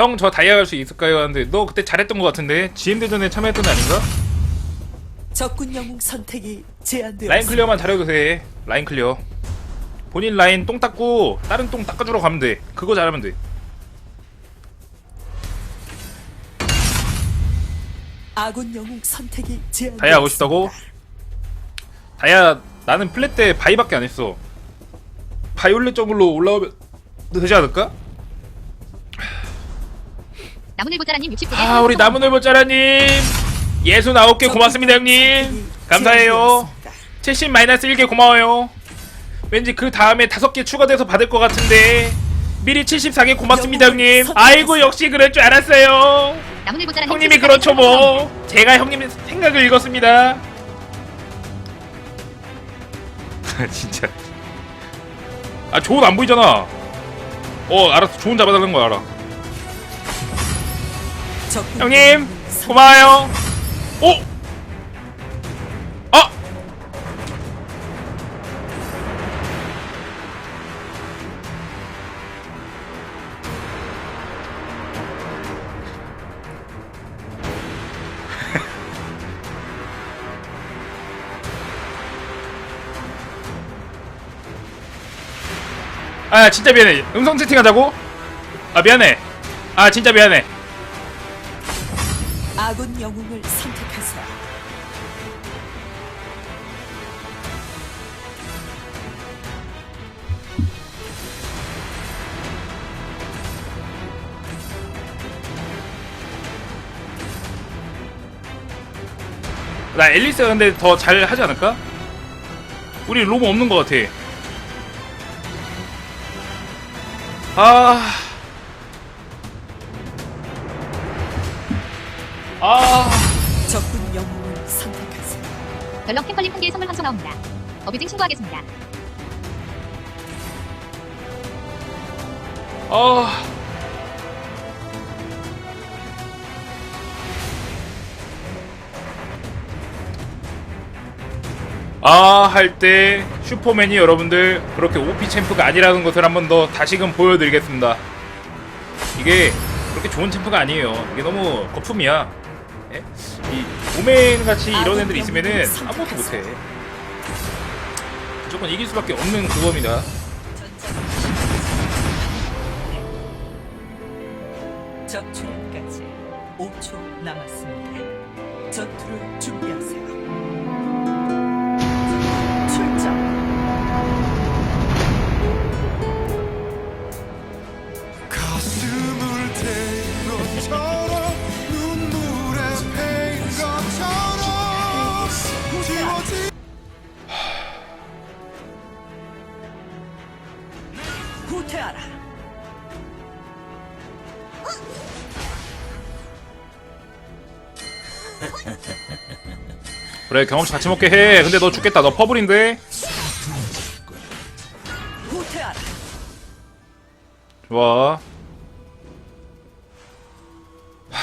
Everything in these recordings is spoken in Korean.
형 저 다이아 갈 수 있을까요? 하는데 너 그때 잘했던 것 같은데 GM대전에 참여했던 애 아닌가? 적군 영웅 선택이 제한되었습니다. 라인 클리어만 잘해도 돼 라인 클리어 본인 라인 똥 닦고 다른 똥 닦아주러 가면 돼 그거 잘하면 돼 아군 영웅 선택이 제한되었습니다. 다이아 하고 싶다고? 다이아 나는 플랫 때 바이밖에 안 했어 바이올렛 정글로 올라오면 되지 않을까? 나무늘보자라님 69개 아 우리 나무늘보짜라님. 예순 아홉 개 고맙습니다 형님. 감사해요. 70 마이너스 1개 고마워요. 왠지 그 다음에 다섯 개 추가돼서 받을 것 같은데 미리 74개 고맙습니다 형님. 아이고 역시 그럴 줄 알았어요. 나무늘보자라님 형님이 그렇죠 뭐. 제가 형님의 생각을 읽었습니다. 진짜. 아 좋은 안 보이잖아. 어 알았어. 좋은 잡아달라는 거 알아 형님 고마워요 오! 아! 아 진짜 미안해 음성 채팅하자고? 아 미안해 아 진짜 미안해 영웅을 선택하세요. 나 앨리스가 근데 더 잘 하지 않을까? 우리 로브 없는 것 같아. 아. 아. 적군 영웅을 선택하세요. 별럭 템컬링 한 개의 선물 함수 나옵니다. 어뷰징 신고하겠습니다. 아. 아, 할 때 슈퍼맨이 여러분들 그렇게 OP 챔프가 아니라는 것을 한번 더 다시금 보여드리겠습니다. 이게 그렇게 좋은 챔프가 아니에요. 이게 너무 거품이야. 예? 이 오멘 같이 이런 애들 있으면은 아무것도 못해. 무조건 이길 수밖에 없는 그겁니다. 적 출현까지 5초 남았습니다. 전투를 준비하세요. 그래 경험치 같이 먹게 해 근데 너 죽겠다 너 퍼블인데. 좋아 하...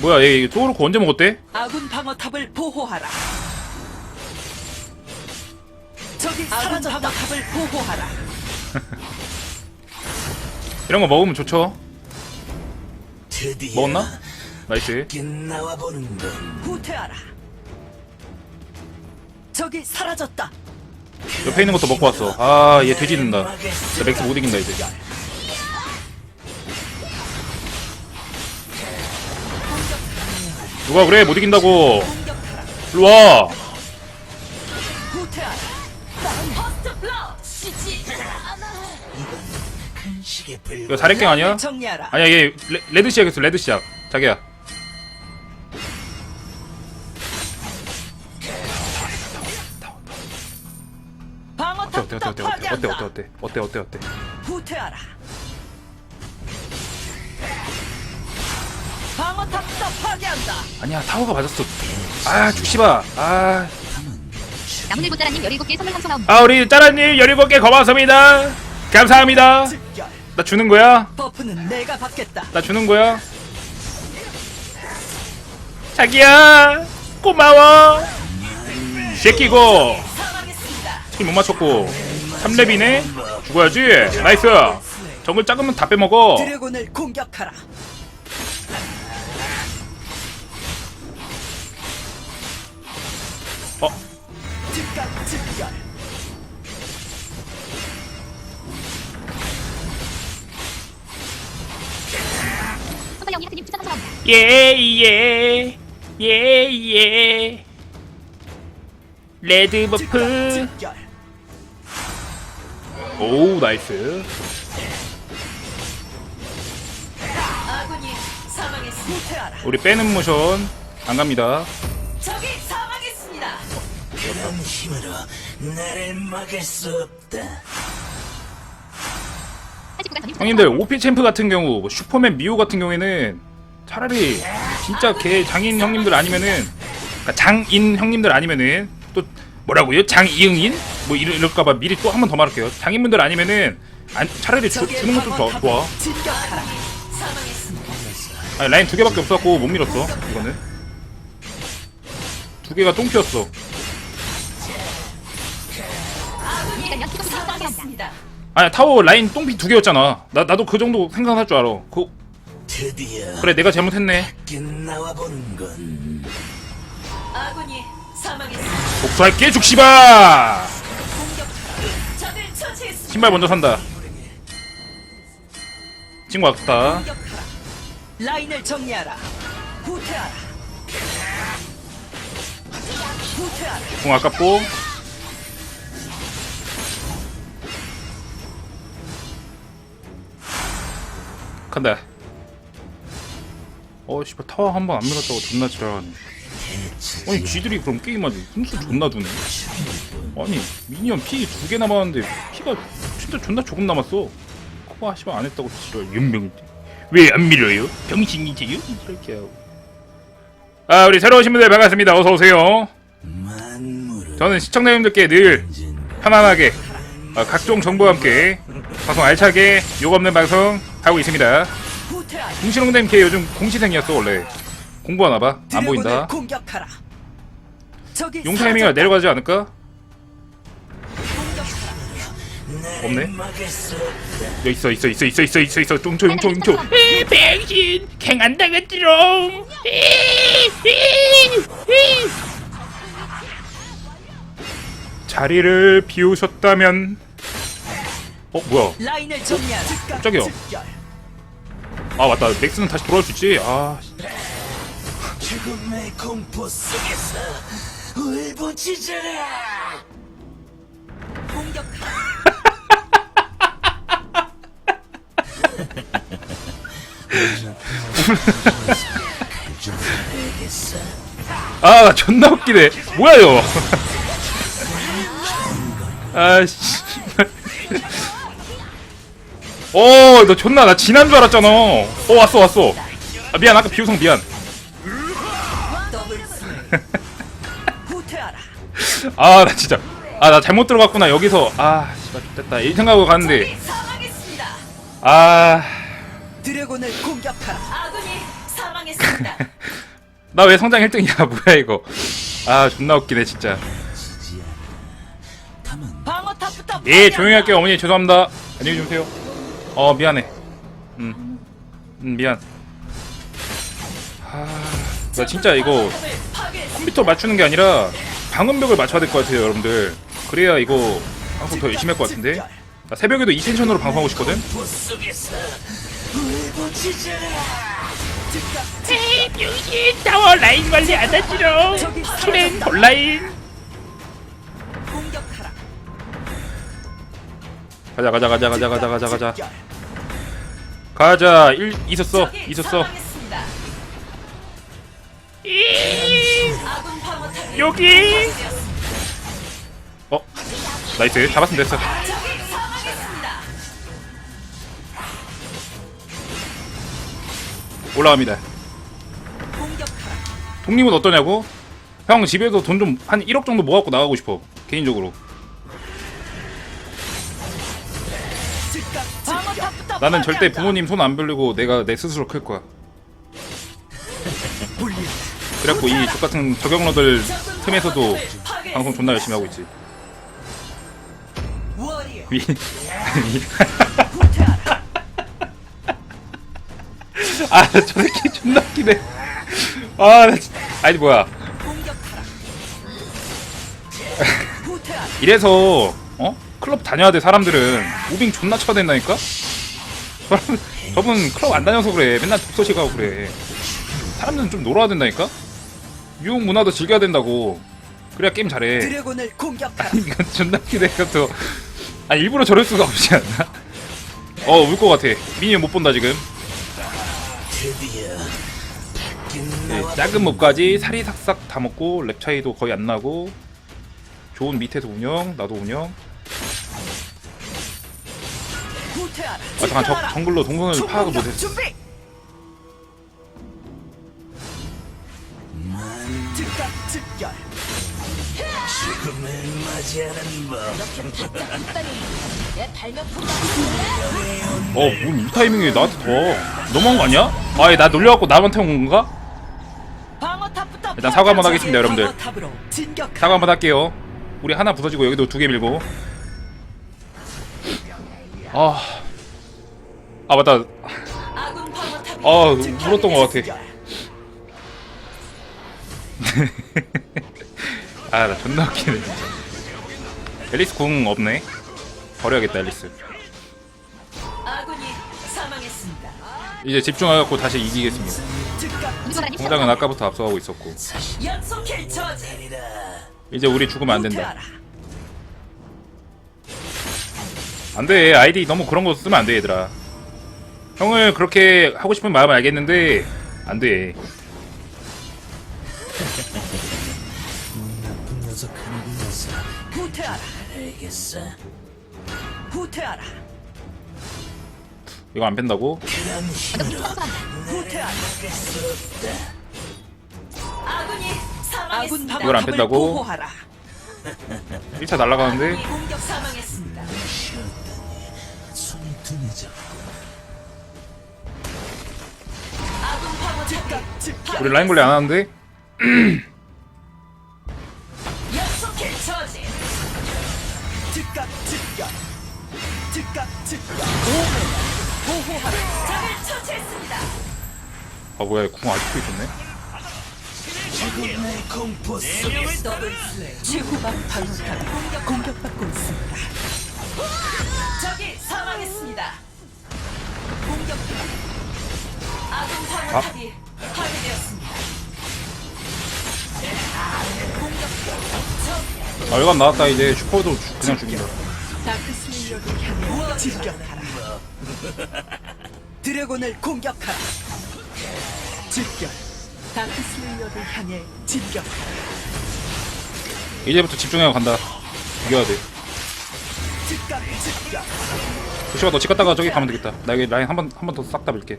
뭐야 얘 토르코 언제 먹었대? 아군 방어탑을 보호하라. 적이 아군 방어탑을 보호하라. 이런 거 먹으면 좋죠 드디어 먹었나? 나이스 나와. 후퇴하라. 적이 사라졌다. 옆에 있는 것도 먹고 왔어 아얘 뒤지는다 나 맥스 못 이긴다 이제 누가 그래 못 이긴다고 공격하라. 일로 와 후퇴하라. 근식의 불. 이거 사례갱 아니야? 정리하라. 아니야 얘 레, 레드 시작했어 레드 시작 자기야 어때 어때 어때? 어때 어때 어때? 후퇴하라. 방어탑사 파괴한다. 아니야 타워가 맞았어. 아 죽시마. 아, 나무늘 보따라님 17개 선물 상송함. 아 우리 짜라님 17개 고맙습니다. 감사합니다. 나 주는 거야? 버프는 내가 받겠다. 나 주는 거야? 자기야 고마워. 음. 새끼고. 팀못 맞췄고. 3렙이네 죽어야지 나이스 정글 작으면 다 빼먹어 드래곤을 공격하라. 어 즉각 즉결. 소설 영리학님 추천 감사합니다. 예예 예예 레드 즉각 버프 즉결. 오 나이스. 우리 빼는 모션 안 갑니다 적이 사망했습니다. 그런 힘으로 나를 막을 수 없다. 89가 전임 형님들 오피 챔프 같은 경우 뭐 슈퍼맨 미호 같은 경우에는 차라리 진짜 개 장인 형님들 아니면은 그러니까 장인 형님들 아니면은 또 뭐라고요 장이응인 뭐 이럴, 이럴까봐 미리 또 한 번 더 말할게요 장인분들 아니면은 안, 차라리 주, 주는 것도 좋아, 방어탑을 좋아. 아니 라인 두 개밖에 없었고 못 밀었어 이거는 두 개가. 사망했습니다. 아니 타워 라인 똥피 두 개였잖아 나, 나도 그 정도 생각할 줄 알아 그, 그래 내가 잘못했네. 복수할게 죽시바 신발 먼저 산다 친구 왔다 공격하라. 라인을 정리하라. 후퇴하라. 후퇴하라. 공 아깝고 간다 어 씨발 타워 한 번 안 밀었다고 존나 지랄하네 아니 쥐들이 그럼 게임하지 훈수 존나 두네 아니 미니언 피 두 개 남았는데 피가 진짜 존나 조금 남았어 그거 씨발 안 했다고 지랄 연병인데 왜안 밀어요? 병신이세요? 이렇게 하고 아 우리 새로 오신 분들 반갑습니다 어서 오세요 만물을 저는 시청자님들께 늘 편안하게 어, 각종 정보와 함께 방송 알차게 욕 없는 방송 하고 있습니다. 궁시렁댐 걔 요즘 공시생이었어 원래 공부하나 봐. 안 보인다. 공격하라. 적이 용 타이밍이 사라졌다. 내려가지 않을까? 없네. 여기 있어 있어 있어 있어 있어 있어 있어 뚱초 뚱초 뚱초. 에 백신 갱안 당했지롱. 자리를 비우셨다면 어 뭐야? 라인을 정리하라. 깜짝이야. 아 맞다 맥스는 다시 돌아올 수 있지. 아 죽음의 공포 속에서 울부짖어라. 공격하 아, 나 존나 웃기네. 뭐야, 이거. 아, 씨. 어, 너 존나, 나 지난 줄 알았잖아. 어, 왔어, 왔어. 아, 미안, 아까 비우성 미안. 아, 나 진짜. 아, 나 잘못 들어갔구나, 여기서. 아, 씨발, 됐다. 이 생각하고 갔는데. 아, 드래곤을 공격하라. 아군이 사망했습니다. 나 왜 성장 1등이야, 뭐야, 이거. 아, 존나 웃기네, 진짜. 방어 탑부터 예, 파괴한다. 조용히 할게요, 어머니. 죄송합니다. 안녕히 주무세요. 어, 미안해. 음, 음 미안. 아, 나 진짜 이거 방어탑을 파괴했습니다. 컴퓨터 맞추는 게 아니라 방음벽을 맞춰야 될 것 같아요, 여러분들. 그래야 이거 방송 더 열심히 할 것 같은데. 나 새벽에도 이 텐션으로 방송하고 싶거든. 즉각 병신 타워 라인 관리 안 하지롱. 사라졌다. 온라인. 공격하라. 가자, 가자, 가자, 가자, 가자, 가자, 가자. 가자. 일 있었어, 적이 있었어. 사망했습니다. 아군 방어탑이 여기. 파괴되었습니다. 어, 나이스. 잡았으면 됐어. 적이 올라갑니다. 독립은 어떠냐고? 형 집에서 돈 좀 한 1억 정도 모아갖고 나가고 싶어 개인적으로 나는 절대. 부모님 손안 빌리고 내가 내 스스로 클 거야 그래갖고 이 똑같은 저경러들 적군 틈에서도. 방송 존나 열심히 하고 있지 아, 저 새끼 존나 웃기네. 아, 나 진짜. 아니, 뭐야. 이래서, 어? 클럽 다녀야 돼, 사람들은. 무빙 존나 쳐야 된다니까? 저분, 저분 클럽 안 다녀서 그래. 맨날 독서실 가고 그래. 사람들은 좀 놀아야 된다니까? 유흥 문화도 즐겨야 된다고. 그래야 게임 잘해. 드래곤을 공격하라. 아니, 이건 존나 웃기네, 이것도. 아, 일부러 저럴 수가 없지 않나? 어, 울 것 같아. 미니언 못 본다, 지금. 네, 작은 몹까지 사리삭삭 다 먹고 랩 차이도 거의 안 나고 좋은 밑에서 운영 나도 운영. 아 잠깐 저. 정글로 동선을 파악을 못했어 준비. 즉각 즉결. 죽음을 맞이하는 법 어뭔 이 타이밍에 나한테 더 너무한 거 아니야? 아예 나 놀려갖고 나한테 온 건가? 방어탑부터 일단 사과 한번. 하겠습니다, 여러분들. 방어탑으로 진격. 사과 한번 할게요 우리 하나 부서지고 여기도 두 개 밀고 아... 아 맞다 아군 방어탑이 아, 즉각에 울었던 것 같아. 아 나 존나 웃기네 진짜. 앨리스 궁 없네? 버려야겠다 앨리스. 아군이 사망했습니다. 이제 집중해갖고 다시 이기겠습니다. 성장은 아까부터 앞서가고 있었고. 연속 킬 저지. 아니라 이제 우리 죽으면 안 된다. 후퇴하라. 안돼. 아이디 너무 그런 거 쓰면 안 돼 얘들아. 형을 그렇게 하고 싶은 마음은 알겠는데 안 돼 알겠어 후퇴하라. 이거 안 뺀다고? 그런 힘으로 후퇴하라. 아군이 사망했습니다. 아군 이걸 안 뺀다고? 보호하라. 1차 날아가는데 공격 사망했습니다. 손이 둔해져 아군 즉각 즉각. 우리 라인 관리 안 하는데? 즉각 즉각. 즉각 즉각. 보호. 보호하라. 적을 처치했습니다. 아 뭐야 궁 아직도 있었네 지금의 공포 속에서 더블 슬레이. 최후방 방어탑 공격 공격받고 있습니다. 적이 사망했습니다. 공격. 아군 방어탑이 파괴되었습니다. 공격. 적 아 열감 나왔다 이제 슈퍼도 주- 그냥 죽인다. 드래곤을 공격하라. 집결. 다크 슬레이어를 향해 집결하라. 이제부터 집중해서 간다 이겨야 돼 즉각 집결. 조시가 너집 갔다가 저기 가면 되겠다 나 여기 라인 한 번 한 번 더 싹 다 밀게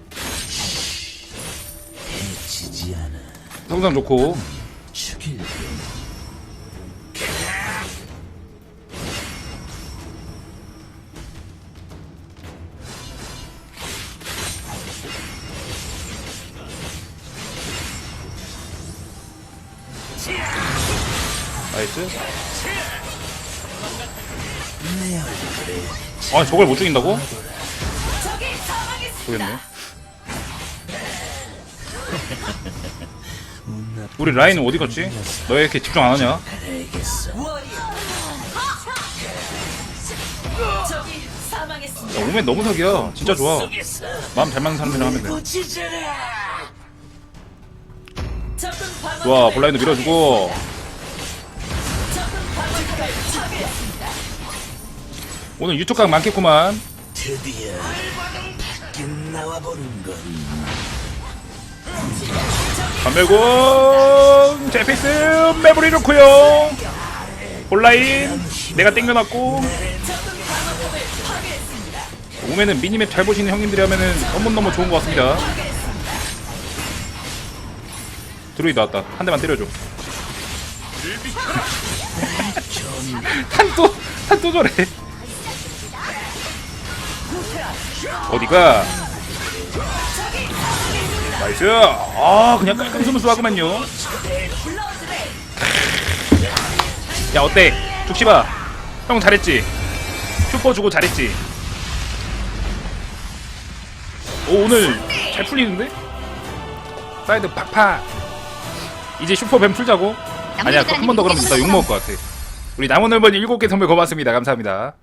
성장 좋고 나이스 아 저걸 못 죽인다고? 운 우리 라인은 어디 갔지? 너왜 이렇게 집중 안 하냐? 야, 오면 너무 사기야 진짜 좋아 마음 잘 맞는 사람들이랑 하면 돼. 좋아 블라인드 밀어주고 오늘 유튜브 각 많겠구만. 드디어 밖에 나와보는 건. 반멸공 제피스 매부리 좋고요. 온라인 내가 땡겨놨고. 오면은 미니맵 잘 보시는 형님들이 하면은 너무너무 좋은 것 같습니다. 드로이드 나왔다. 한 대만 때려줘 탄또 탄또 저래 어디가? 나이스! 아 그냥 깔끔 스무스 하구만요. 블러드레인. 야 어때? 죽시바 형 잘했지? 슈퍼 주고 잘했지? 오, 오늘 잘 풀리는데? 사이드 팍팍. 이제 슈퍼뱀 풀자고? 아니야 한 번 더 그러면 나 욕먹을 것 같아 우리 남은 얼번 7개 선물 고맙습니다. 감사합니다